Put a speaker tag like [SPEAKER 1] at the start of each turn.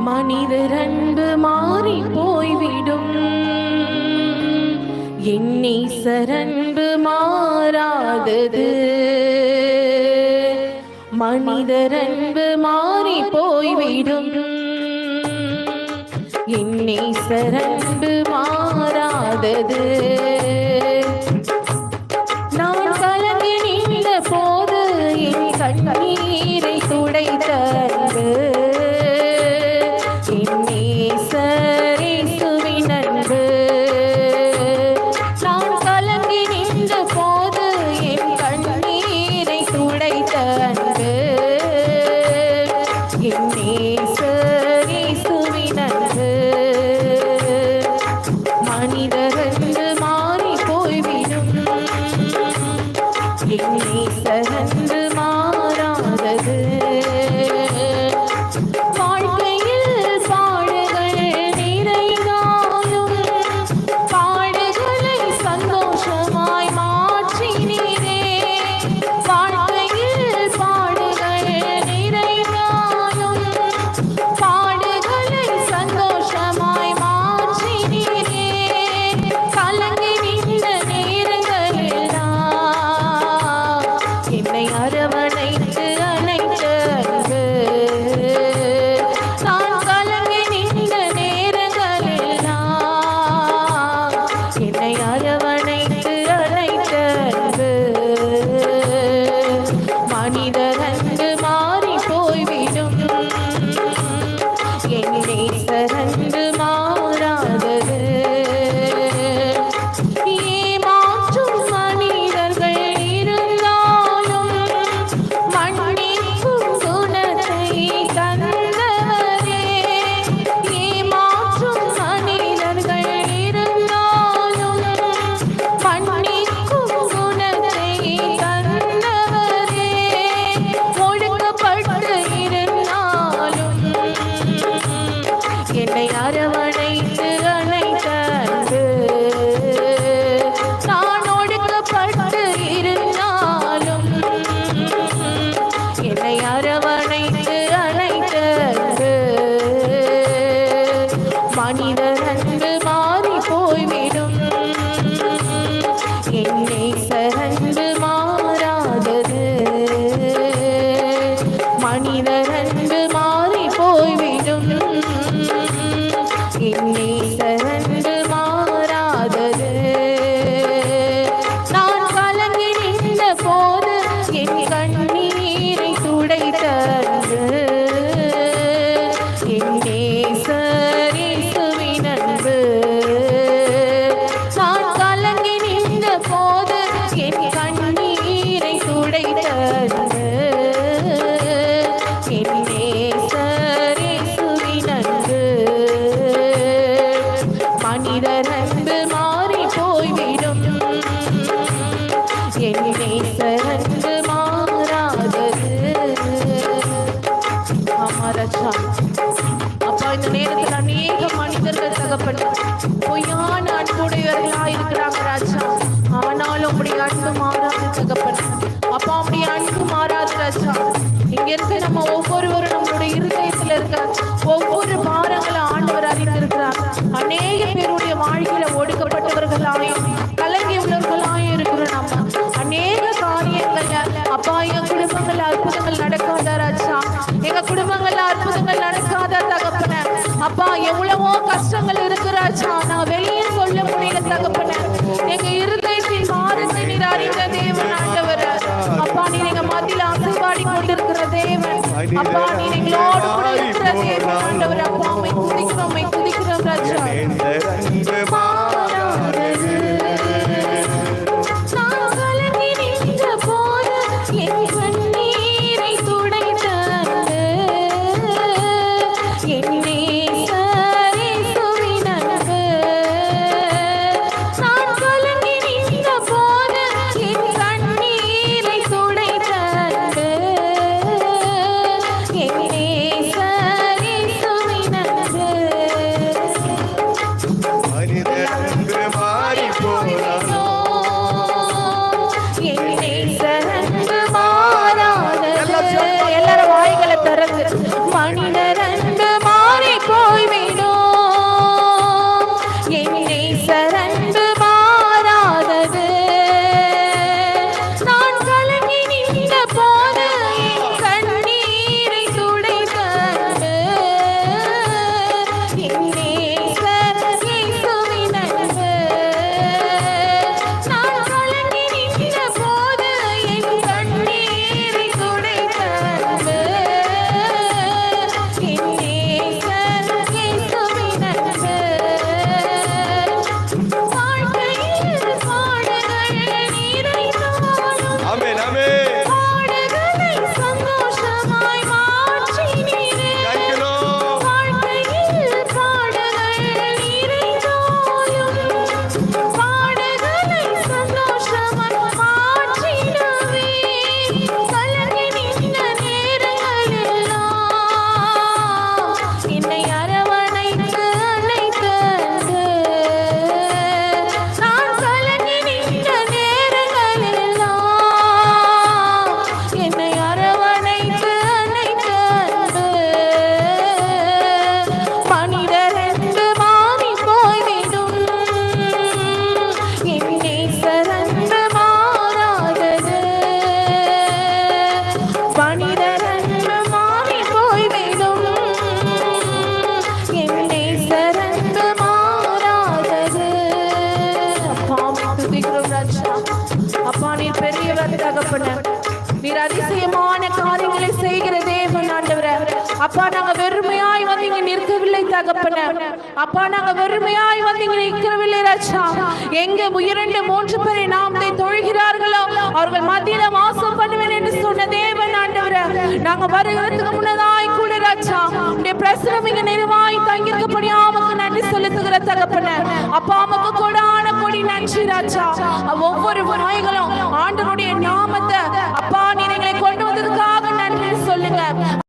[SPEAKER 1] மனிதர் அன்பு மாறி போய்விடும். என்னை சரன்பு மாறாதது. மனிதர் அன்பு மாறி போய்விடும். என்னை சரன்பு மாறாதது. என்னை அப்பா இந்த நேரத்தில் அநேக மனிதர்கள் தகப்பட்டு பொய்யான அன்புடையவர்களா இருக்கிறாங்க ராஜா. ஆனாலும் அப்படி அன்பு மாறாது தகப்பட்டு அப்பா அப்படி அன்பு மாறாது ராஜா. இங்க இருக்க நம்ம ஒவ்வொருவரும் நம்மளுடைய இருதயத்துல இருக்க ஒவ்வொரு பாரங்களை ஆண்டவர் அறிந்திருக்கிறார். அநேக பேருடைய வாழ்க்கையில ஒடுக்கப்பட்டவர்களாயும் கலங்கியவர்களாயும் இருக்கிறோம் நம்ம. அநேக காரியங்கள்ல அப்பா என் குடும்பங்கள்ல அற்புதங்கள் நடக்காத ராஜா? எங்க குடும்பம் அப்பா எவ்வளவோ கஷ்டங்கள் இருக்கிறாச்சா. நான் வெளியே சொல்ல முடியல தகப்பன. எங்க இருதயத்தின் பாரத்தை நீர் அறிந்த தேவன் ஆண்டவர். அப்பா நீ எங்க மத்தியில அசைபாடி கொண்டிருக்கிற தேவன். அப்பா நீ எங்களோடு கூட இருக்கிற தேவன் ஆண்டவர். அப்பா உண்மை துதிக்கிறோம் உண்மை துதிக்கிறோம் ராஜா. Thanks. தகப்பன. நீர் அதிசயமான காரியங்களை செய்கிற தேவன் அப்பா நாங்க வெறுமையாய் வந்து இங்க நிற்கவில்லை தகப்பன. அப்பா நாங்க வெறுமையாய் வந்து இங்க நிற்கவில்லை ராஜா. எங்க இரண்டு மூன்று பேரை நாமத்தை தொழுகிறார்களோ? அவர்கள் மத்தியில வாசம் பண்ணுவேன் என்று சொன்ன தேவன் ஆண்டவர. நாங்க வருகிறதுக்கு முன்னதாய் கூட ராஜா உடைய பிரசனம் இங்க நிறைவாய் தங்கியிருக்கப்படியா நன்றி செலுத்துகிற தகப்பன. அப்பா அம்மாவுக்கு கூட நன்றி ராஜா. ஒவ்வொரு நோய்களும் ஆண்டனுடைய நாமத்தை அப்பா நீ கொண்டு வந்ததுக்காக நன்றி சொல்லுங்க.